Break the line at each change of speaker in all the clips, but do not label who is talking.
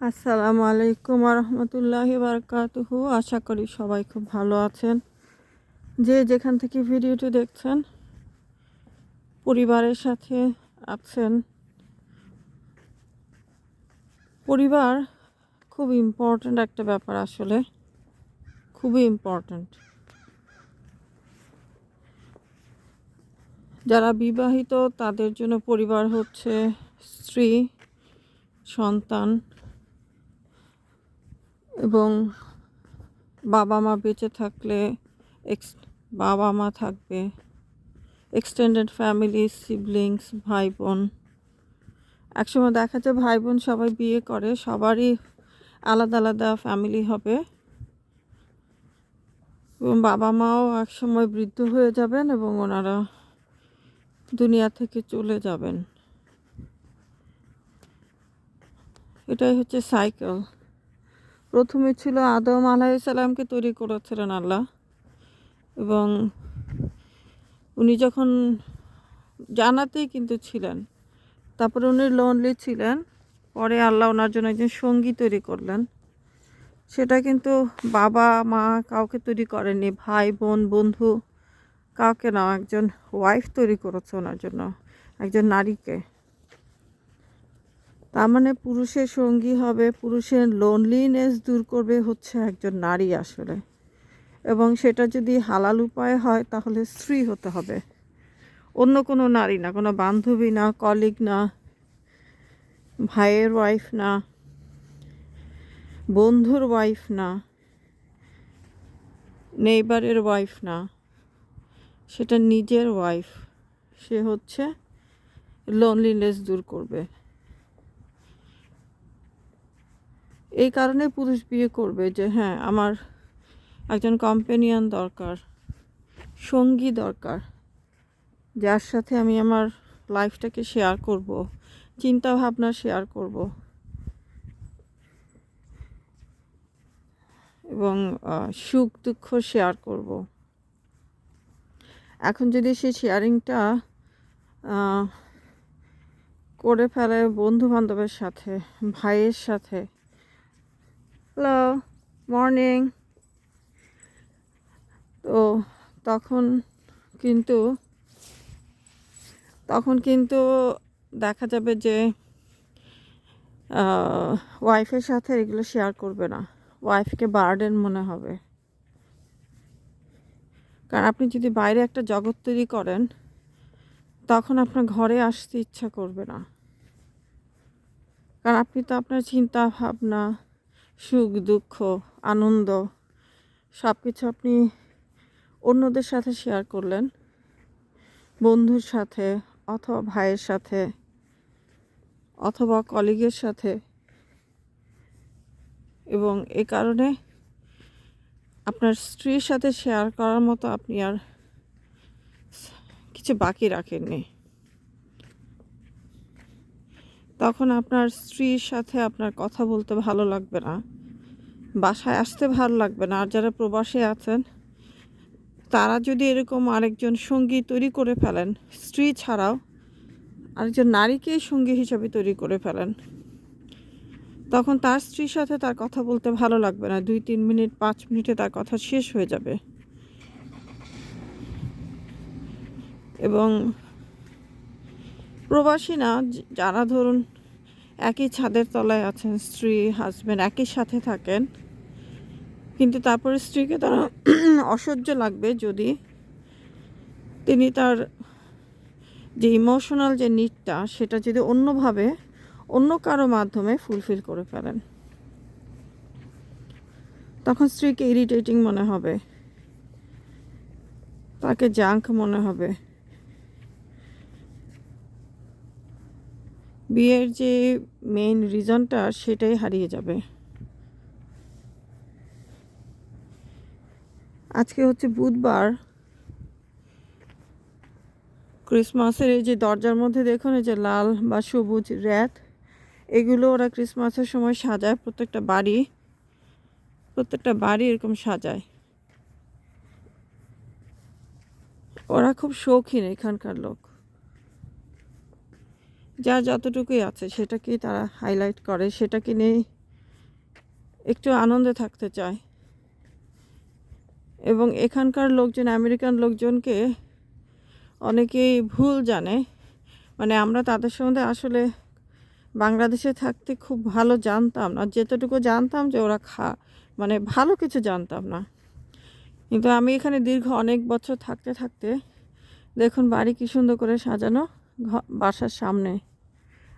আসসালামু আলাইকুম রহমতুল্লাহি বারকাতুহু। আশা করি সবাই খুব ভালো আছেন। যে যেখান থেকে ভিডিওটি দেখছেন, পরিবারের সাথে আছেন। পরিবার খুব ইম্পর্ট্যান্ট একটা ব্যাপার আসলে। খুবই ইম্পর্ট্যান্ট যারা বিবাহিত, তাদের জন্য পরিবার হচ্ছে স্ত্রী, সন্তান। এবং বাবা মা বেঁচে থাকলে এক্স বাবা মা থাকবে। এক্সটেন্ডেড ফ্যামিলি সিবলিংস ভাই বোন একসময় দেখা যায় ভাই বোন সবাই বিয়ে করে, সবারই আলাদা আলাদা ফ্যামিলি হবে। এবং বাবা মাও একসময় বৃদ্ধ হয়ে যাবেন এবং ওনারা দুনিয়া থেকে চলে যাবেন। এটাই হচ্ছে সাইকেল প্রথমে ছিল আদম আলাইসাল্লামকে তৈরি করেছিলেন আল্লাহ। এবং উনি যখন জানাতেই কিন্তু ছিলেন, তারপরে উনি লোনলি ছিলেন, পরে আল্লাহ ওনার জন্য একজন সঙ্গী তৈরি করলেন। সেটা কিন্তু বাবা, মা কাউকে তৈরি করেনি ভাই, বোন, বন্ধু, কাউকে না, একজন ওয়াইফ তৈরি করেছে ওনার জন্য, একজন নারীকে। তার মানে পুরুষের সঙ্গী হবে, পুরুষের লোনলিনেস দূর করবে হচ্ছে একজন নারী আসলে। এবং সেটা যদি হালাল উপায় হয়, তাহলে স্ত্রী হতে হবে। অন্য কোনো নারী না, কোনো বান্ধবী না কলিগ না, ভাইয়ের ওয়াইফ না, বন্ধুর ওয়াইফ না নেইবারের ওয়াইফ না, সেটা নিজের ওয়াইফ সে হচ্ছে লোনলিনেস দূর করবে। এই কারণে পুরুষ বিয়ে করবে যে হ্যাঁ আমার একজন কম্পেনিয়ান দরকার, সঙ্গী দরকার, যার সাথে আমি আমার লাইফটাকে শেয়ার করব চিন্তা ভাবনা শেয়ার করব। এবং সুখ, দুঃখ শেয়ার করব। এখন যদি সেই শেয়ারিংটা করে ফেলে বন্ধু বান্ধবের সাথে, ভাইয়ের সাথে হ্যালো মর্নিং তো তখন কিন্তু তখন কিন্তু দেখা যাবে যে ওয়াইফের সাথে এগুলো শেয়ার করবে না। ওয়াইফকে বার্ডেন মনে হবে। কারণ আপনি যদি বাইরে একটা জগৎ তৈরি করেন, তখন আপনার ঘরে আসতে ইচ্ছা করবে না। কারণ আপনি তো আপনার চিন্তা ভাবনা সুখ, দুঃখ, আনন্দ সব কিছু আপনি অন্যদের সাথে শেয়ার করলেন। বন্ধুর সাথে অথবা ভাইয়ের সাথে অথবা কলিগের সাথে। এবং এ কারণে আপনার স্ত্রীর সাথে শেয়ার করার মতো আপনি আর কিছু বাকি রাখেননি। তখন আপনার স্ত্রীর সাথে আপনার কথা বলতে ভালো লাগবে না। বাসায় আসতে ভালো লাগবে না। আর যারা প্রবাসে আছেন, তারা যদি এরকম আরেকজন সঙ্গী তৈরি করে ফেলেন, স্ত্রী ছাড়াও আরেকজন নারীকেই সঙ্গী হিসাবে তৈরি করে ফেলেন, তখন তার স্ত্রীর সাথে তার কথা বলতে ভালো লাগবে না। দুই, তিন মিনিট, পাঁচ মিনিটে তার কথা শেষ হয়ে যাবে। এবং প্রবাসী না যারা ধরুন একই ছাদের তলায় আছেন, স্ত্রী হাজব্যান্ড একই সাথে থাকেন, কিন্তু তারপরে স্ত্রীকে তারা অসহ্য লাগবে যদি তিনি তার যে ইমোশনাল যে নিডটা সেটা যদি অন্যভাবে, অন্য কারও মাধ্যমে ফুলফিল করে ফেলেন। তখন স্ত্রীকে ইরিটেটিং মনে হবে। তাকে জাঙ্ক মনে হবে। বিয়ের যে মেইন রিজনটা সেটাই হারিয়ে যাবে। আজকে হচ্ছে বুধবার। ক্রিসমাসের এই যে দরজার মধ্যে দেখুন, এই যে লাল বা সবুজ র্যাত, এগুলো ওরা ক্রিসমাসের সময় সাজায় প্রত্যেকটা বাড়ি। প্রত্যেকটা বাড়ি এরকম সাজায়। ওরা খুব শৌখিন এখানকার লোক। যার যতটুকুই আছে সেটাকেই তারা হাইলাইট করে, সেটাকে নিয়েই একটু আনন্দে থাকতে চায়। এবং এখানকার লোকজন, আমেরিকান লোকজনকে অনেকেই ভুল জানে। মানে আমরা তাদের সম্বন্ধে আসলে বাংলাদেশে থাকতে খুব ভালো জানতাম না। যেতটুকু জানতাম যে ওরা খা মানে ভালো কিছু জানতাম না। কিন্তু আমি এখানে দীর্ঘ অনেক বছর থাকতে থাকতে দেখুন বাড়ি কী সুন্দর করে সাজানো। বাসার সামনে।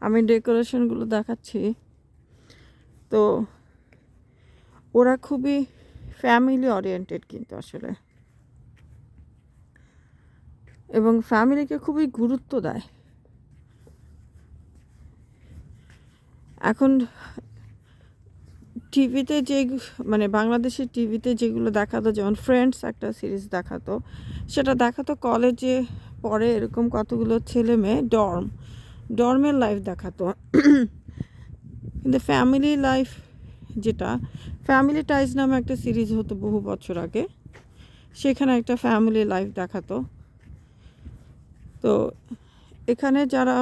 আমি ডেকোরেশনগুলো দেখাচ্ছি। তো ওরা খুবই ফ্যামিলি ওরিয়েন্টেড কিন্তু আসলে। এবং ফ্যামিলিকে খুবই গুরুত্ব দেয়। এখন টিভিতে যে মানে বাংলাদেশের টিভিতে যেগুলো দেখাতো, যেমন ফ্রেন্ডস একটা সিরিজ দেখাতো, সেটা দেখাতো কলেজে পড়ে এরকম কতগুলো ছেলে মেয়ে ডর্ম ডর্মের লাইফ দেখাতো। কিন্তু ফ্যামিলি লাইফ যেটা ফ্যামিলি টাইজ নামে একটা সিরিজ হতো বহু বছর আগে। সেখানে একটা ফ্যামিলি লাইফ দেখাতো। তো এখানে যারা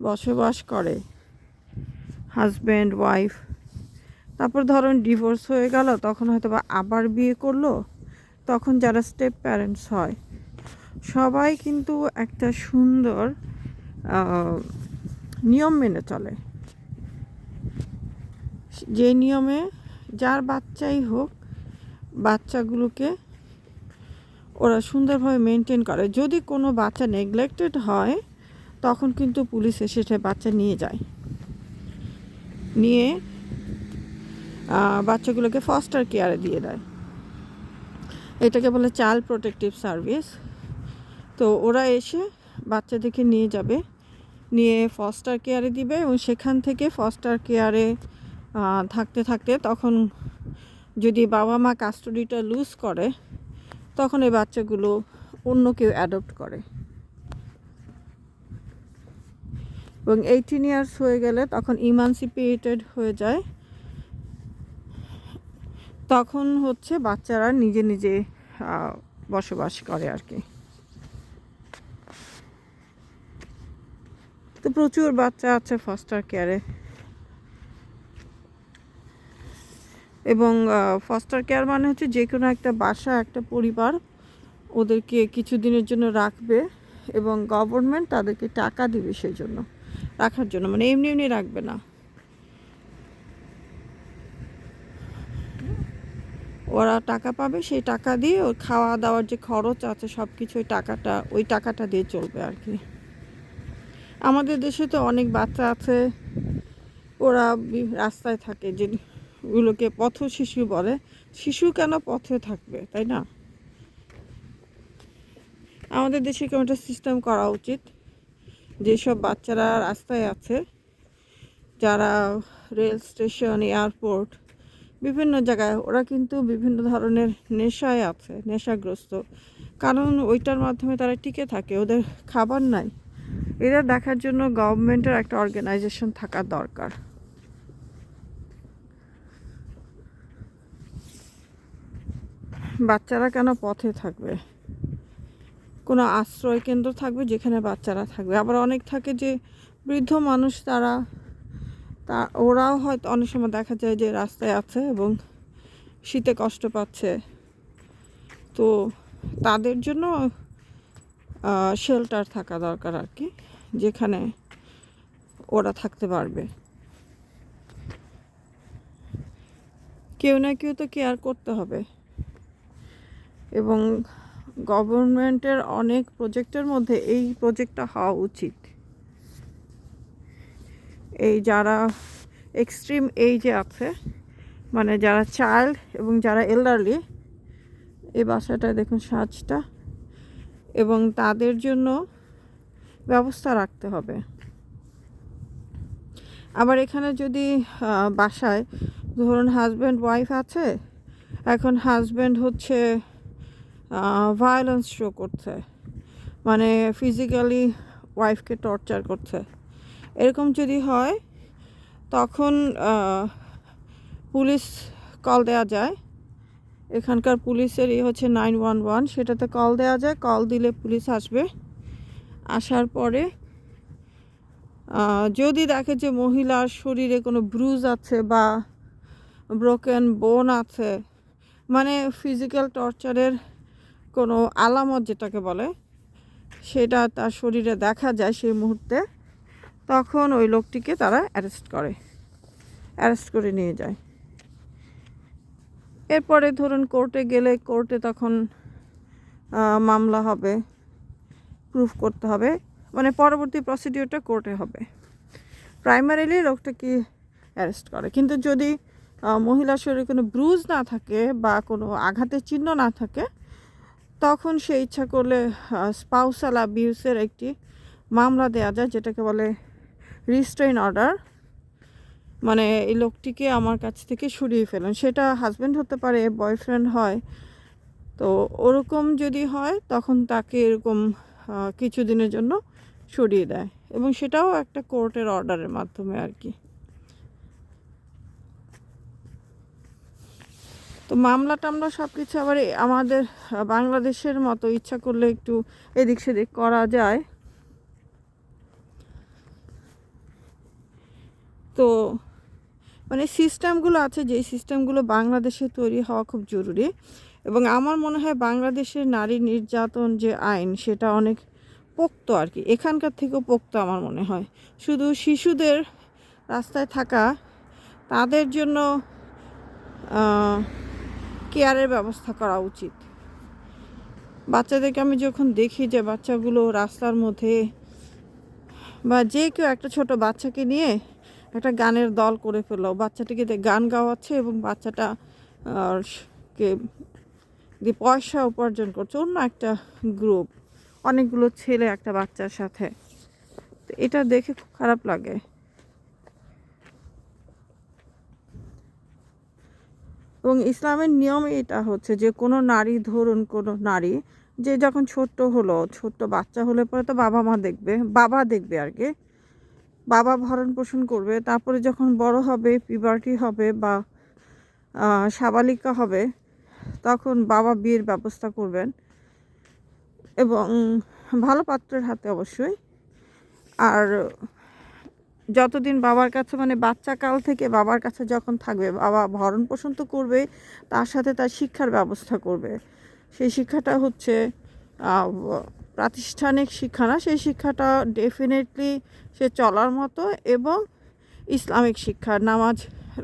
বসবাস করে হাজব্যান্ড ওয়াইফ তারপর ধরুন ডিভোর্স হয়ে গেল, তখন হয়তো বা আবার বিয়ে করল, তখন যারা স্টেপ প্যারেন্টস হয় সবাই কিন্তু একটা সুন্দর নিয়ম মেনে চলে। যে নিয়মে যার বাচ্চাই হোক, বাচ্চাগুলোকে ওরা সুন্দরভাবে মেনটেন করে। যদি কোনো বাচ্চা নেগলেক্টেড হয়, তখন কিন্তু পুলিশ এসে সে বাচ্চা নিয়ে যায়। নিয়ে বাচ্চাগুলোকে ফস্টার কেয়ারে দিয়ে দেয়। এটাকে বলে চাইল্ড প্রোটেক্টিভ সার্ভিস তো ওরা এসে বাচ্চাদেরকে নিয়ে যাবে। নিয়ে ফস্টার কেয়ারে দিবে এবং সেখান থেকে ফস্টার কেয়ারে থাকতে থাকতে তখন যদি বাবা মা কাস্টডিটা লুজ করে, তখন এই বাচ্চাগুলো অন্য কেউ অ্যাডপ্ট করে। এবং এইটিন ইয়ার্স হয়ে গেলে তখন ইমানসিপিয়েটেড হয়ে যায়। তখন হচ্ছে বাচ্চারা নিজে নিজে বসবাস করে আর কি। তো প্রচুর বাচ্চা আছে ফস্টার কেয়ারে এবং ফস্টার কেয়ার মানে হচ্ছে যে কোনো একটা বাসা, একটা পরিবার ওদেরকে কিছু দিনের জন্য রাখবে এবং গভর্নমেন্ট তাদেরকে টাকা দিবে সেই জন্য রাখার জন্য। মানে এমনি এমনি রাখবে না। ওরা টাকা পাবে, সেই টাকা দিয়ে ওর খাওয়া দাওয়ার যে খরচ আছে সব কিছু ওই টাকাটা ওই টাকাটা দিয়ে চলবে আর কি। আমাদের দেশে তো অনেক বাচ্চা আছে, ওরা রাস্তায় থাকে যে ওগুলোকে পথ শিশু বলে। শিশু কেন পথে থাকবে, তাই না? আমাদের দেশে কেমন একটা সিস্টেম করা উচিত, যেসব বাচ্চারা রাস্তায় আছে, যারা রেল স্টেশন, এয়ারপোর্ট, বিভিন্ন জায়গায়, ওরা কিন্তু বিভিন্ন ধরনের নেশায় আছে, নেশাগ্রস্ত। কারণ ওইটার মাধ্যমে তারা টিকে থাকে, ওদের খাবার নাই। এরা দেখার জন্য গভর্নমেন্টের একটা অর্গানাইজেশন থাকা দরকার। বাচ্চারা কেন পথে থাকবে? কোনো আশ্রয় কেন্দ্র থাকবে যেখানে বাচ্চারা থাকবে। আবার অনেক থাকে যে বৃদ্ধ মানুষ তারা, তা ওরাও হয়তো অনেক সময় দেখা যায় যে রাস্তায় আছে এবং শীতে কষ্ট পাচ্ছে। তো তাদের জন্য শেল্টার থাকা দরকার আর কি, যেখানে ওরা থাকতে পারবে। কেউ না কেউ তো কেয়ার করতে হবে। এবং গভর্নমেন্টের অনেক প্রজেক্টের মধ্যে এই প্রজেক্টটা হওয়া উচিত। এই যারা এক্সট্রিম এইজে আছে মানে যারা চাইল্ড এবং যারা এল্ডারলি এই বাসাটায় দেখুন, সাজটা এবং তাদের জন্য ব্যবস্থা রাখতে হবে। আবার এখানে যদি বাসায় ধরুন হাজব্যান্ড ওয়াইফ আছে, এখন হাজব্যান্ড হচ্ছে ভায়োলেন্স শো করছে মানে ফিজিক্যালি ওয়াইফকে টর্চার করছে। এরকম যদি হয়, তখন পুলিশ কল দেওয়া যায়। এখানকার পুলিশের ই হচ্ছে নাইন ওয়ান ওয়ান, সেটাতে কল দেওয়া যায় কল দিলে পুলিশ আসবে। আসার পরে যদি দেখে যে মহিলার শরীরে কোনো ব্রুজ আছে বা ব্রোকেন বোন আছে মানে ফিজিক্যাল টর্চারের কোনো আলামত যেটাকে বলে, সেটা তার শরীরে দেখা যায় সেই মুহূর্তে, তখন ওই লোকটিকে তারা অ্যারেস্ট করে। অ্যারেস্ট করে নিয়ে যায়। এরপরে ধরুন কোর্টে গেলে কোর্টে তখন মামলা হবে প্রুফ করতে হবে মানে পরবর্তী প্রসিডিওরটা কোর্টে হবে। প্রাইমারিলি লোকটাকে অ্যারেস্ট করে? কিন্তু যদি মহিলার শরীরে কোনো ব্রুজ না থাকে বা কোনো আঘাতের চিহ্ন না থাকে, তখন সে ইচ্ছা করলে স্পাউসাল অ্যাবিউসের একটি মামলা দেওয়া যায়, যেটাকে বলে রিস্ট্রেইন অর্ডার মানে এই লোকটিকে আমার কাছ থেকে সরিয়ে ফেলেন। সেটা হাজব্যান্ড হতে পারে বয়ফ্রেন্ড হয়। তো ওরকম যদি হয়, তখন তাকে এরকম কিছুদিনের জন্য সরিয়ে দেয়। এবং সেটাও একটা কোর্টের অর্ডারের মাধ্যমে আর কি। তো মামলা টামলা সব কিছু আবার আমাদের বাংলাদেশের মতো ইচ্ছা করলে একটু এদিক সেদিক করা যায়। তো মানে সিস্টেমগুলো আছে, যেই সিস্টেমগুলো বাংলাদেশে তৈরি হওয়া খুব জরুরি। এবং আমার মনে হয় বাংলাদেশের নারী নির্যাতন যে আইন, সেটা অনেক পোক্ত আর কি এখানকার থেকেও পোক্ত আমার মনে হয়। শুধু শিশুদের রাস্তায় থাকা, তাদের জন্য কেয়ারের ব্যবস্থা করা উচিত। বাচ্চাদেরকে আমি যখন দেখি যে বাচ্চাগুলো রাস্তার মধ্যে বা যে কেউ একটা ছোট বাচ্চাকে নিয়ে একটা গানের দল করে ফেলল বাচ্চাটিকে গান গাওয়াচ্ছে এবং বাচ্চাটা কে, দিয়ে পয়সা উপার্জন করছে। অন্য একটা গ্রুপ অনেকগুলো ছেলে একটা বাচ্চার সাথে। তো এটা দেখে খুব খারাপ লাগে। এবং ইসলামের নিয়ম এটা হচ্ছে যে, কোনো নারী ধরুন, কোনো নারী যে যখন ছোট্ট হলো, ছোট্ট বাচ্চা হলে পরে তো বাবা মা দেখবে, বাবা দেখবে আর কি। বাবা ভরণ পোষণ করবে, তারপরে যখন বড় হবে পিবার্টি হবে বা সাবালিকা হবে, তখন বাবা বিয়ের ব্যবস্থা করবেন এবং ভালো পাত্রের হাতে অবশ্যই। আর যতদিন বাবার কাছে মানে বাচ্চা কাল থেকে বাবার কাছে যখন থাকবে, বাবা ভরণ পোষণ তো করবে তার সাথে তার শিক্ষার ব্যবস্থা করবে। সেই শিক্ষাটা হচ্ছে প্রাতিষ্ঠানিক শিক্ষা না, সেই শিক্ষাটা ডেফিনেটলি সে চলার মতো এবং ইসলামিক শিক্ষা, নামাজ,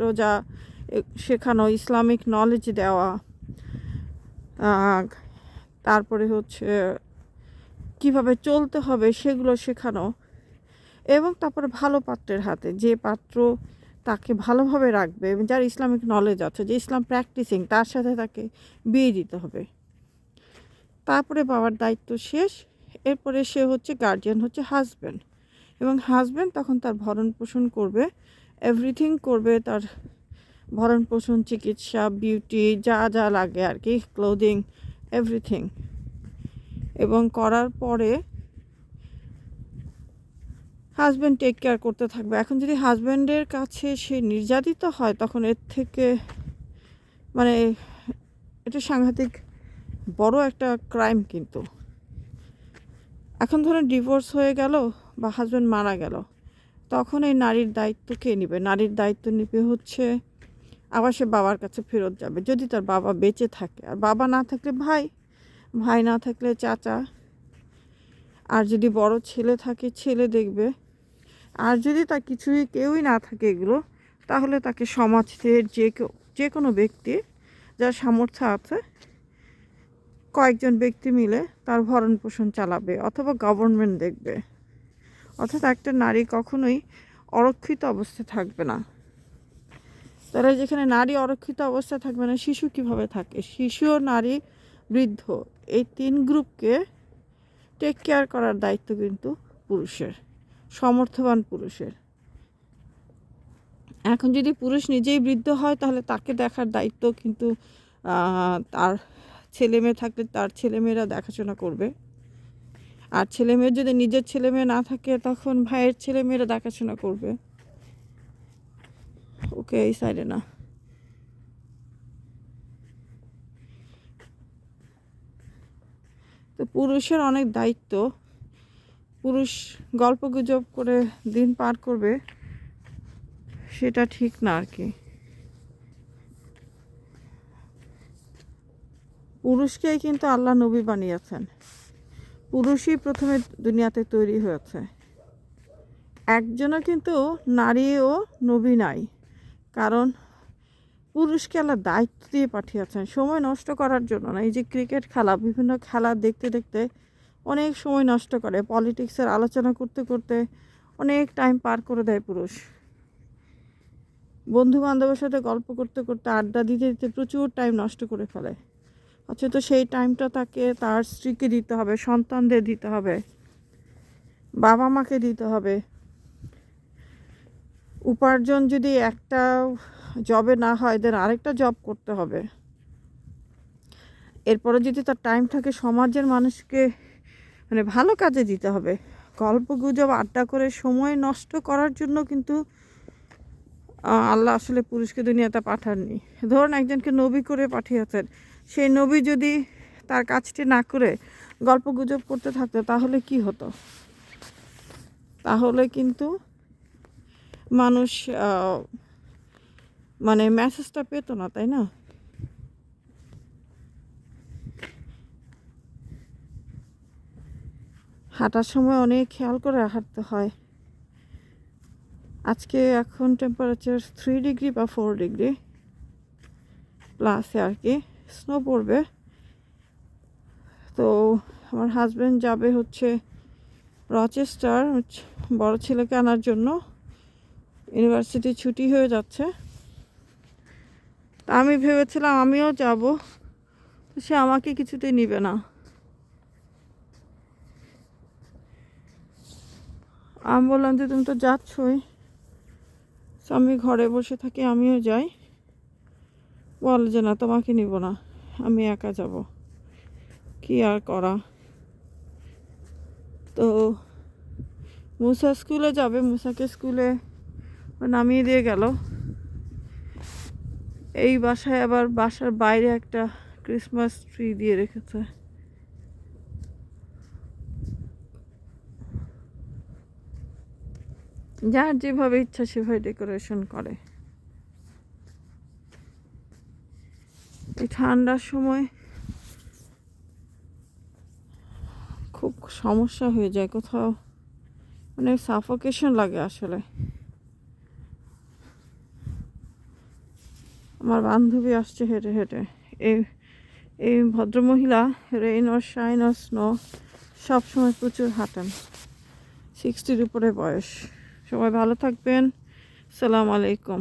রোজা শেখানো, ইসলামিক নলেজ দেওয়া তারপরে হচ্ছে কীভাবে চলতে হবে সেগুলো শেখানো এবং তারপরে ভালো পাত্রের হাতে, যে পাত্র তাকে ভালোভাবে রাখবে, যার ইসলামিক নলেজ আছে, যে ইসলাম প্র্যাকটিসিং তার সাথে তাকে বিয়ে দিতে হবে। তারপরে বাবার দায়িত্ব শেষ। এরপরে সে হচ্ছে গার্জিয়ান হচ্ছে হাজব্যান্ড এবং হাজব্যান্ড তখন তার ভরণ পোষণ করবে। এভরিথিং করবে তার ভরণ পোষণ, চিকিৎসা বিউটি যা যা লাগে আর কি ক্লোদিং এভরিথিং এবং করার পরে হাজব্যান্ড টেক কেয়ার করতে থাকবে। এখন যদি হাজব্যান্ডের কাছে সে নির্যাতিত হয়, তখন এর থেকে মানে এটা সাংঘাতিক বড় একটা ক্রাইম কিন্তু। এখন ধরেন ডিভোর্স হয়ে গেল বা হাজব্যান্ড মারা গেল, তখন এই নারীর দায়িত্ব কে নেবে? নারীর দায়িত্ব নেবে হচ্ছে, আবার সে বাবার কাছে ফেরত যাবে। যদি তার বাবা বেঁচে থাকে, আর বাবা না থাকলে ভাই ভাই না থাকলে চাচা। আর যদি বড় ছেলে থাকে, ছেলে দেখবে। আর যদি তার কিছুই কেউই না থাকে এগুলো, তাহলে তাকে সমাজের যে যে কোনো ব্যক্তি যার সামর্থ্য আছে কয়েকজন ব্যক্তি মিলে তার ভরণ পোষণ চালাবে অথবা গভর্নমেন্ট দেখবে। অর্থাৎ একটা নারী কখনোই অরক্ষিত অবস্থায় থাকবে না। তাহলে যেখানে নারী অরক্ষিত অবস্থায় থাকবে না, শিশু কীভাবে থাকে? শিশু ও নারী বৃদ্ধ, এই তিন গ্রুপকে টেক কেয়ার করার দায়িত্ব কিন্তু পুরুষের, সমর্থবান পুরুষের। এখন যদি পুরুষ নিজেই বৃদ্ধ হয়, তাহলে তাকে দেখার দায়িত্ব কিন্তু তার ছেলে মেয়ে থাকলে তার ছেলেমেয়েরা দেখাশোনা করবে। আর ছেলে মেয়ের যদি নিজের ছেলে মেয়ে না থাকে, তখন ভাইয়ের ছেলে মেয়েরা দেখাশোনা করবে। ওকে, এই সাইডে না। তো পুরুষের অনেক দায়িত্ব। পুরুষ গল্প গুজব করে দিন পার করবে, সেটা ঠিক না আর কি। পুরুষকেই কিন্তু আল্লাহ নবী বানিয়েছেন। পুরুষই প্রথমে দুনিয়াতে তৈরি হয়েছে। একজনও কিন্তু নারী ও নবী নাই। কারণ পুরুষকে আল্লাহ দায়িত্ব দিয়ে পাঠিয়েছেন। সময় নষ্ট করার জন্য না। এই যে ক্রিকেট খেলা, বিভিন্ন খেলা দেখতে দেখতে অনেক সময় নষ্ট করে। পলিটিক্সের আলোচনা করতে করতে অনেক টাইম পার করে দেয় পুরুষ। বন্ধু বান্ধবের সাথে গল্প করতে করতে, আড্ডা দিতে দিতে প্রচুর টাইম নষ্ট করে ফেলে। অথচ সেই টাইমটা তাকে তার স্ত্রীকে দিতে হবে, সন্তানদের দিতে হবে বাবা মাকে দিতে হবে। উপার্জন যদি একটা জবে না হয় দেন আরেকটা জব করতে হবে। এরপরে যদি তার টাইম থাকে সমাজের মানুষকে মানে ভালো কাজে দিতে হবে, গল্প গুজব, আড্ডা করে সময় নষ্ট করার জন্য কিন্তু আল্লাহ আসলে পুরুষকে দুনিয়াতে পাঠাননি। ধরুন একজনকে নবী করে পাঠিয়েছেন সেই নবী যদি তার কাজটি না করে গল্প গুজব করতে থাকতো, তাহলে কি হতো? তাহলে কিন্তু মানুষ মানে মেসেজটা পেতো না, তাই না? হাঁটার সময় অনেক খেয়াল করে হাঁটতে হয়। আজকে এখন টেম্পারেচার থ্রি ডিগ্রি বা ফোর ডিগ্রি প্লাসে আর কি। স্নো পড়বে তো আমার হাজব্যান্ড যাবে হচ্ছে রচেস্টার বড় ছেলেকে আনার জন্য। ইউনিভার্সিটি ছুটি হয়ে যাচ্ছে। আমি ভেবেছিলাম আমিও যাব। তো সে আমাকে কিছুতেই নিবে না। আমি বললাম যে, তুমি তো যাচ্ছই। আমি ঘরে বসে থাকি, আমিও যাই। বলে যে, না, তোমাকে নিব না, আমি একা যাব। কি আর করা? তো মুসা স্কুলে যাবে, মুসাকে স্কুলে নামিয়ে দিয়ে গেল। এই বাসায় আবার বাসার বাইরে একটা ক্রিসমাস ট্রি দিয়ে রেখেছে। যার যেভাবে ইচ্ছা সেভাবে ডেকোরেশন করে। ঠান্ডার সময় খুব সমস্যা হয়ে যায় কোথাও। মানে সাফোকেশন লাগে আসলে। আমার বান্ধবী আসছে হেঁটে হেঁটে। এই এই ভদ্রমহিলা rain or shine or snow সবসময় প্রচুর হাঁটেন। সিক্সটির উপরে বয়স। সবাই ভালো থাকবেন। সালাম আলাইকুম।